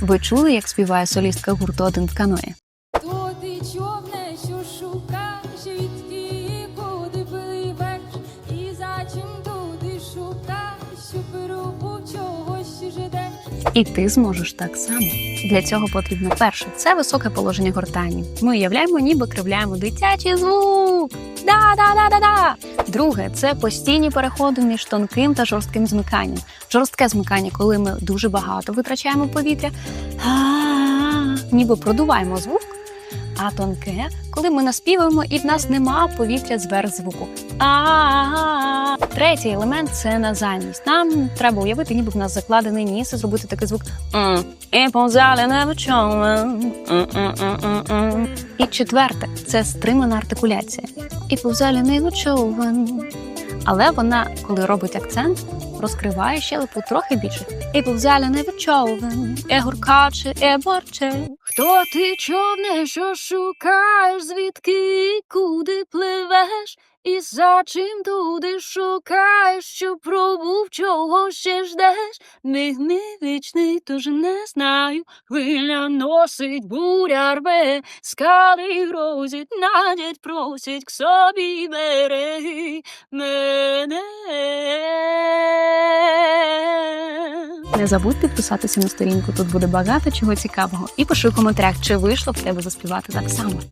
Ви чули, як співає солістка гурту один в каної? Човне, що і куди пливеш, і за чим туди шукаєш, що пробув чогось що. І ти зможеш так само. Для цього потрібно перше це високе положення гортані. Ми уявляємо, ніби кривляємо дитячий звук. Да-да-да-да-да. Друге це постійні переходи між тонким та жорстким змиканням. Жорстке змикання, коли ми дуже багато витрачаємо повітря, ніби продуваємо звук. А тонке, коли ми наспіваємо і в нас нема повітря зверх звуку. Третій елемент це назальність. Нам треба уявити, ніби в нас закладений ніс і зробити такий звук. І четверте це стримана артикуляція. І повзали не човен. Але вона, коли робить акцент, розкриває щелепу трохи більше. І повзали не човен, е гуркаче, е борче. Хто ти човне, що шукаєш, звідки куди пливеш? І за чим туди шукаєш, що пробув, чого ще ждеш? Міг не вічний, тож не знаю. Хвиля носить, буря рве, скали грозять, надять просять к собі береги мене. Не забудь підписатися на сторінку, тут буде багато чого цікавого. І пиши в коментарях, чи вийшло в тебе заспівати так само.